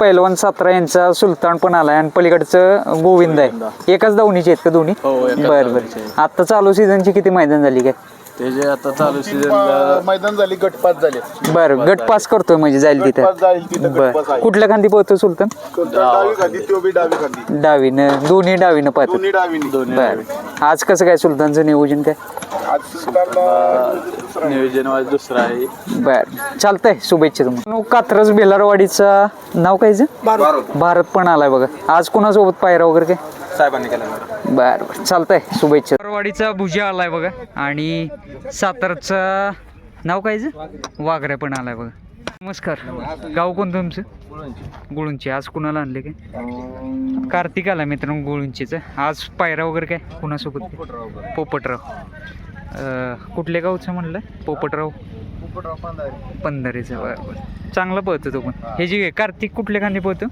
पैलवान सातारा यांचा सुलतान पण आलाय आणि पलीकडचं गोविंद आहे. एकाच धावणीचे आहेत का दोन्ही? हो, बरं बरं. आता चालू सीझनची किती मैदान झाली काय? ते जे आता चालू सीझन मैदान झाली गटपात झाले. बरं गट पास करतोय म्हणजे जाईल गटपास जाईल तिथे गटपास बरं. कुठल्या खांदी पोहतो सुलतान? डावी खांदी तो बी डावी खांदी. डावीनं दोन्ही डावीनं पाहतो दोन्ही डावीनी. बरं. आज कसं काय सुलतानचं नियोजन काय? आज सुलतानला नियोजन दुसरा आहे. बर चालतंय शुभेच्छा तुम्हाला. कात्रज बेलारवाडीचा नाव कायचं भारत. पण आलाय बघा. आज कुणासोबत पायरा वगैरे काय? साहेबांनी केला बर बर चालतंय शुभेच्छा. बेलारवाडीचा भुजा आलाय बघा. आणि सातारचा नाव कायचं वाघऱ्या पण आलाय बघा. नमस्कार. गाव कोणतं तुमचं? गुळुंची. आज कुणाला आणले काय? कार्तिक आला मित्रांनो गुळुंचीचं. आज पायरा वगैरे काय? कुणासोबत? काय? पोपटराव. कुठल्या गावचं म्हणलं? पोपटराव. पंधरेचं बरं बरं. चांगलं पळतो तो पण. हे. जे कार्तिक कुठल्या खांदी पळतो?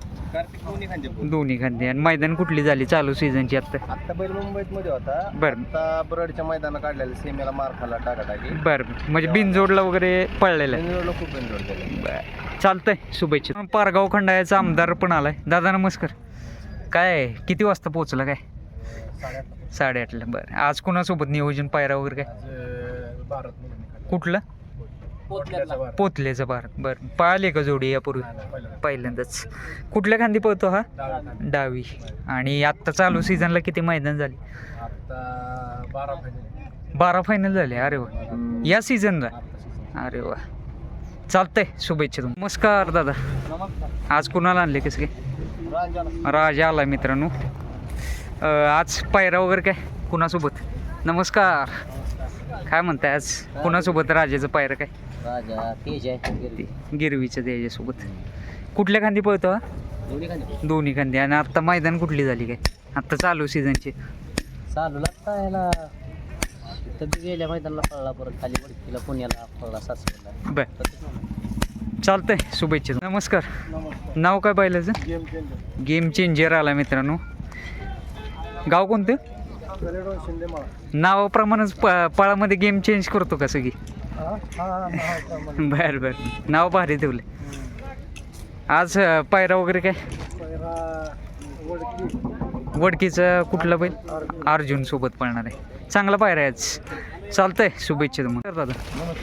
दोन्ही खांदी आणि मैदान कुठली झाली चालू सीझनची आता आता बैल मुंबईत मध्ये होता. बरं. आता बरडच्या मैदानात काढलेले सेमीला मार खाल्ला टाका टाकी बरं बरं. म्हणजे बिनजोडला वगैरे पळलेलं आहे. बेंगलोरला खूप बेंगलोर गेले बरं. चालतंय. शुभेच्छा. पारगाव खंडाळ्याचा आमदार पण आलाय. दादा नमस्कार. काय? किती वाजता पोहोचला काय? साडेआठला. बरं. आज कुणासोबत नियोजन पायरा वगैरे काय? कुठलं? पोतलेचं भारत. बरं. पाहिले का जोडी यापूर्वी? पहिल्यांदाच. कुठल्या खांदी पळतो हा? डावी आणि आत्ता चालू सीझनला किती मैदान झाली? आता बारा फायनल झाले. अरे वा. या सीझनला? अरे वा. चालतंय. शुभेच्छा तुम्हाला. नमस्कार दादा. आज कुणाला आणले कसं काय? राजा आला मित्रांनो. आज पायरा वगैरे काय? कुणासोबत? नमस्कार. काय म्हणताय आज? कुणासोबत राजाचं पायरं काय? राजा तेज आहे ते गिरवीचं त्याच्यासोबत कुठल्या खांदी पळतो हा? दोन्ही खांदी आणि आत्ता मैदान कुठली झाली काय? आत्ता चालू सीझनची चालू लागता याला गेल्या मैदानाला पळला परत खाली वडकीला पुण्याला पळला सासवडला बर. चालतंय. शुभेच्छा. नमस्कार. नाव काय पाहिलं गेम चेंजर आला मित्रांनो. गाव कोणतं? नावाप्रमाणेच प पळामध्ये गेम चेंज करतो का सगळी? बर बर. नाव भारी ठेवले आज पायरा वगैरे काय? वडकीचं कुठला बैल? अर्जुन. सोबत पळणार आहे. चांगला पायरा आहे आज. चालतंय शुभेच्छा तुम्हाला. दादा.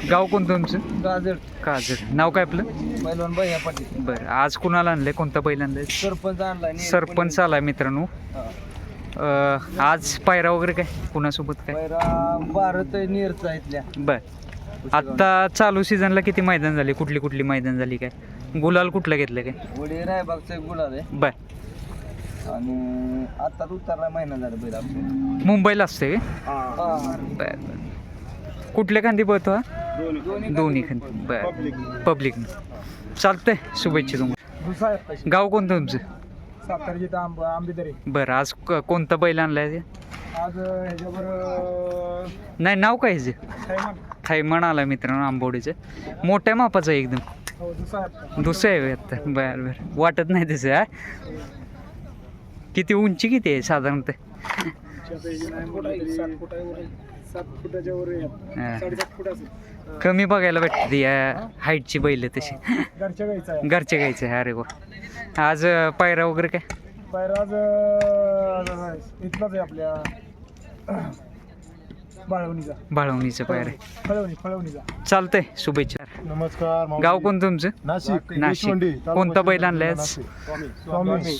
गाव कोणतं तुमचं? गाजर. काजर नाव काय आपलं? बरं आज कुणाला आणलंय? कोणता बैल आणलाय? सरपंच आणलाय. सरपंच आलाय मित्रांनो. अं, आज पायरा वगैरे काय? कुणासोबत काय? पैरा भारत नीरचा इथल्या. बर. आत्ता चालू सीझनला किती मैदान झाली? कुठली कुठली मैदान झाली काय? गुलाल कुठलं घेतलं काय? वडी रायबागचा एक गुलाब आहे. बर. आणि आता उतरला महिना झाला बैल आपला. मुंबईला असते काय बर बर. कुठल्या खांदी पळतो हा? दोन्ही खांदी. बर. पब्लिक चालतंय. शुभेच्छा तुम्हाला. गाव कोणतं तुमचं? सातारा जिथं आंब आंबेदरे. बरं आज क- कोणता बैल आणलाय ते? आज ह्याच्यावर नाही नाव काय ह्याचं थैमान आला मित्रांनो आंबोडीचं. मोठ्या मापाचं आहे एकदम. दुसरं आहे आता. बरं बरं. वाटत नाही तसं हा? किती उंची किती आहे साधारणतः? हा. कमी बघायला भेटते या हाईटची बैल तशी. घरच्या गाईचा आहे. घरच्या गायचं आहे अरे वा. आज अं, पायरा वगैरे काय? पैराज इथलाच आहे आपल्या बाळवणीचा. बाळवणीचं पायरा फळवणी फळवणीचा. चालतंय शुभेच्छा. नमस्कार गाव कोणतं तुमचं? नाशिक नाशिक. कोणता बैल आणलाय आज? स्वामी.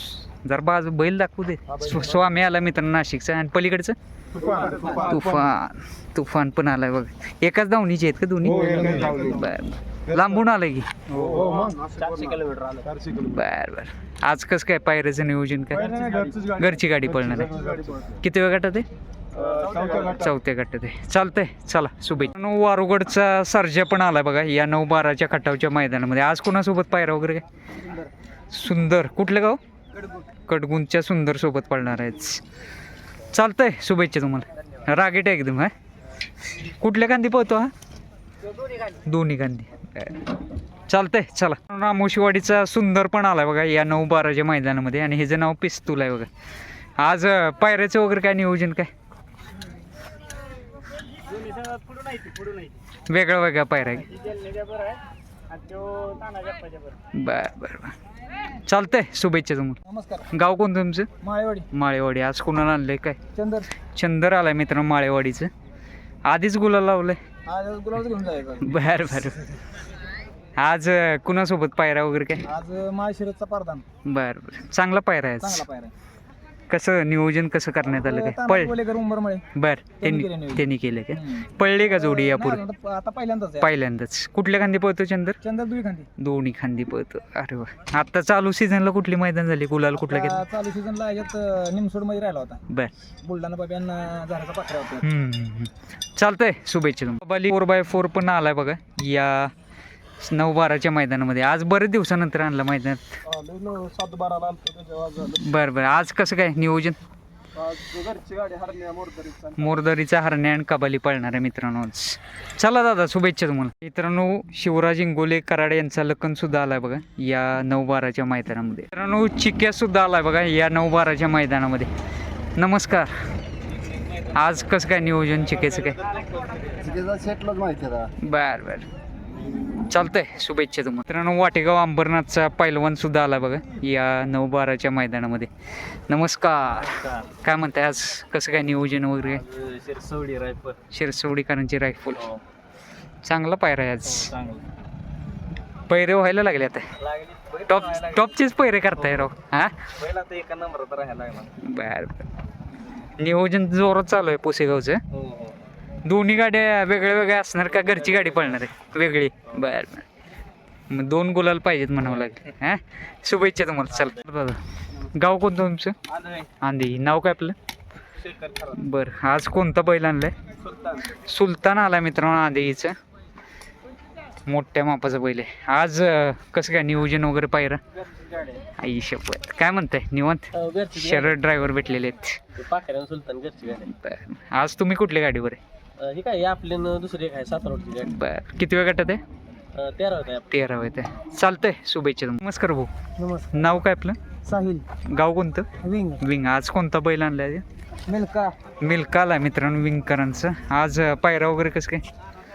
जर बाजू बैल दाखवू दे. स्व- स्वामी आला मित्रांनो नाशिकचा आणि पलीकडचं? तुफान तुफान. पण आलाय बघ. एकाच धावणीचे आहेत का दोन्ही? बर लांबून आलाय की. चारशे किलोमीटर आलं. बर बर. आज कसं काय पायऱ्याचं नियोजन काय? घरची गाडी पळणार आहे. किती वेळ गटात आहे? चौथ्या गटात. आहे. चालतंय चला शुभेच्छा. नऊ वारुगडचा सर्जा पण आलाय बघा या नऊ बाराच्या खटावच्या मैदानामध्ये. आज कोणासोबत पायरा वगैरे काय? सुंदर. कुठलं गाव? कडगुंच्या सुंदर सोबत पळणार आहेत. चालतंय शुभेच्छा तुम्हाला. रागेट आहे एकदम हा? कुठल्या कांदी पळतो हा? दोन्ही कांदी. चालतंय चला. रामोशीवाडीचा सुंदर पण आलाय बघा या नऊ बाराच्या मैदानामध्ये. आणि ह्याचं नाव पिस्तूल आहे बघा. आज पायऱ्याचं वगैरे काय नियोजन काय? वेगळा वेगळा बर बर बर. चालतंय शुभेच्छा तुम्हाला. नमस्कार. गाव कोणतं तुमचं? माळेवाडी. माळेवाडी. आज कोणाला आणलंय काय? चंदर. चंदर आलाय मित्रांनो माळेवाडीचं. आधीच गुलाल लावलंय. आज गुलाब घेऊन जायचं बर बर. आज अं, कुणासोबत पायरा वगैरे काय? आज माळशिरतचा पारदान. बर बर. चांगला पायरा आहे आज. चांगला पायरा आहे. कसं नियोजन कसं करण्यात आलं काय? पळ. कोलेकर उंबरमळे. बर त्यांनी त्यांनी केलं नियोजन. त्यांनी केलं काय हम्म. पळले का जोडी यापूर्वी नाही, आता- पहिल्यांदाच आहे. पहिल्यांदाच. कुठल्या खांदी पळतो चंदर? चंदर दुई खांदी. दोन्ही खांदी पळतो. अरे वा. आता चालू सीझनला कुठली मैदान झाली? गुलाल कुठला आता चालू सीझनला याच्यात निमसोडमध्ये राहिला होता. बर. बुलढाणा बाब्यांना झाडाचा पाखऱ्या होता हम्म, हम्म, हम्म. चालतंय. शुभेच्छा तुम्हाला. फोर बाय फोर पण आलाय बघा. या नऊ बाराच्या मैदानामध्ये. आज बरेच दिवसानंतर आणलं मैदानात सात बाराला आलतो त्याच्या आज झालं. बरं बरं. आज कसं काय नियोजन? आज घरची गाडी हरण्या मोरदरीचा मोरदरीचा हरण्या आणि कबाली पळणार आहे मित्रांनो आज. चला दादा शुभेच्छा तुम्हाला. मित्रांनो शिवराज इंगोले कराडे यांचा लखन सुद्धा आलाय बघा या नऊ बाराच्या मैदानामध्ये. मित्रांनो चिक्या सुद्धा आलाय बघा या नऊ बाराच्या मैदानामध्ये. नमस्कार. आज कसं काय नियोजन चिकेचं काय? सेटलाच माहिती आहे बर बर. चालतंय. शुभेच्छा तुम्हाला. मित्रांनो वाटेगाव अंबरनाथचा पैलवान सुद्धा आला बघा या नऊ बाराच्या मैदानामध्ये. नमस्कार. काय म्हणताय आज? कसं काय नियोजन वगैरे? शिरसवडी रायफल. शिरसवडीकरांची रायफल. चांगला पायरा आहे आज. चांगलं. पैरे व्हायला लागले आता. टॉप टॉपचेच पैरे करताय राव. हा. एका राहायला लागला. बर बर. नियोजन जोरात चालू आहे पुसेगावचं. हो हो. दोन्ही गाड्या वेगळ्या वेगळ्या असणार का घरची गाडी पळणार आहे? वेगळी. बर बर. मग दोन गुलाल पाहिजेत म्हणावं लागेल. हा? शुभेच्छा तुम्हाला. चल. दादा गाव कोणतं तुमचं? आंधी. नाव काय आपलं? बरं आज कोणता बैल आणलाय? सुलतान आला मित्रांनो आंधीचं. मोठ्या मापाचा बैल आहे. आज कसं काय नियोजन वगैरे गाडी आई शपथ. काय म्हणताय? निवांत? हो, शरद ड्रायव्हर भेटलेले आहेत. आज तुम्ही कुठल्या गाडीवर आहे? अं, ही काय आपली न दुसरी एक आहे बरं. किती वेळ गटात आहे? अं, तेरा होते तेरा वेळ आहे चालतंय शुभेच्छा तुम्हाला. नमस्कार भाऊ. नमस्कार. नाव काय आपलं? साहिल. गाव कोणतं? विंग. विंग. आज कोणता बैल आणलाय मिल्का मिल्क आला मित्रांनो विंगकरांचं. आज अं, पायरा वगैरे कसं काय?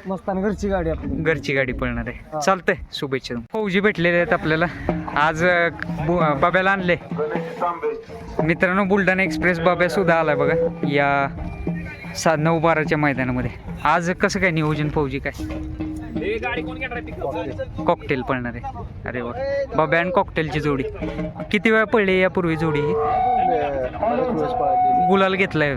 मस्तान घरची गाडी आपली. घरची गाडी पळणार आहे. चालतंय शुभेच्छा फौजी भेटलेले आहेत आपल्याला. आज अं, बु- अं, बाब्याला आणले. मित्रांनो बुलढाणा एक्सप्रेस बाब्या सुद्धा आलाय बघा. या सा नऊ बाराच्या मैदानामध्ये. आज कसं काय नियोजन फौजी काय? कॉकटेल पळणार आहे. अरे वा. बाब्या आणि कॉकटेलची जोडी. किती वेळा पडली यापूर्वी जोडी ही? गुलाल घेतलाय.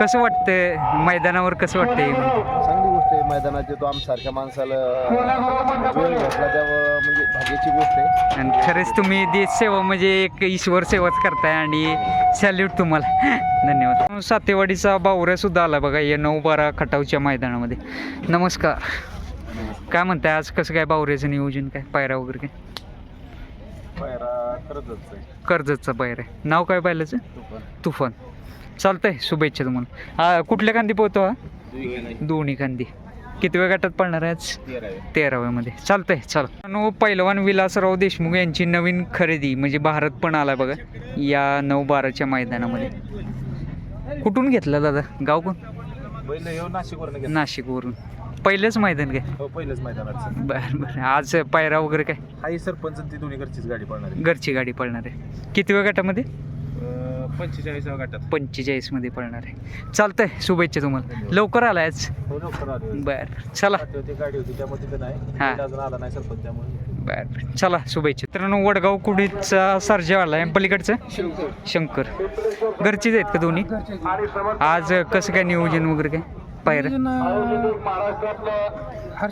कसं वाटतंय? मैदानावर कसं वाटतंय? चांगली गोष्ट आहे. मैदानात येतो आमसारख्या माणसाला वेळ घेतला त्यावर म्हणजे भाग्याची गोष्ट आहे. आणि खरेच तुम्ही देश सेवा म्हणजे एक ईश्वर सेवाच करताय आणि सॅल्यूट तुम्हाला. धन्यवाद. सातेवाडीचा बावऱ्या सुद्धा आला बघा या नऊ बारा खटावच्या मैदानामध्ये. नमस्कार. काय म्हणताय आज कसं काय बावऱ्याचं नियोजन काय? पायरा वगैरे काय? कर्जतचा पायरा आहे. नाव काय पाहिलंच? तुफान. चालतंय शुभेच्छा तुम्हाला. हा कुठल्या खांदी पोहतो हा? दोन्ही खांदी. किती वेळ गटात पडणार आहे आज? तेराव्यामध्ये. चालतंय चला. नो पैलवान विलासराव देशमुख यांची नवीन खरेदी म्हणजे भारत पण आला बघा या नऊ बाराच्या मैदानामध्ये. कुठून घेतला दादा? गाव कोण? येऊ नाशिकवरनं घेतलं. नाशिकवरून. पहिलंच मैदान काय? हो पहिलंच मैदानात बरं बरं. आज पायरा वगैरे काय? हाही सरपंच ती दोन्ही घरचीच गाडी पळणार घरची गाडी पळणार आहे. किती वेळ गटामध्ये? आहे पंचेचाळीसाव्या गटात. पंचेचाळीसमध्ये पळणार आहे. चालतंय शुभेच्छा तुम्हाला. लवकर आलाय आज. हो लवकर आलो बरं चला. गाडी होती त्यामुळे तिथं नाही. हा. अजून आला नाही सरपंच त्यामुळे. बर चला शुभेच्छा. मित्रांनो वडगाव कुडीचा सर्जा आलाय पलीकडचं? शंकर. घरचीच आहेत का दोन्ही? आज कसं काय नियोजन वगैरे काय?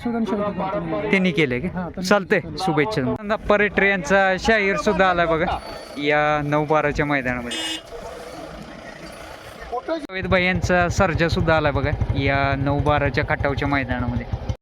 शेवटी त्यांनी केलंय का? चालतंय. शुभेच्छा. पर्यटर यांचा शाहीर सुद्धा आलाय बघा. या नऊ बाराच्या मैदानामध्ये. भाई यांचा सर्जा सुद्धा आलाय बघा. या नऊ बाराच्या खटावच्या मैदानामध्ये.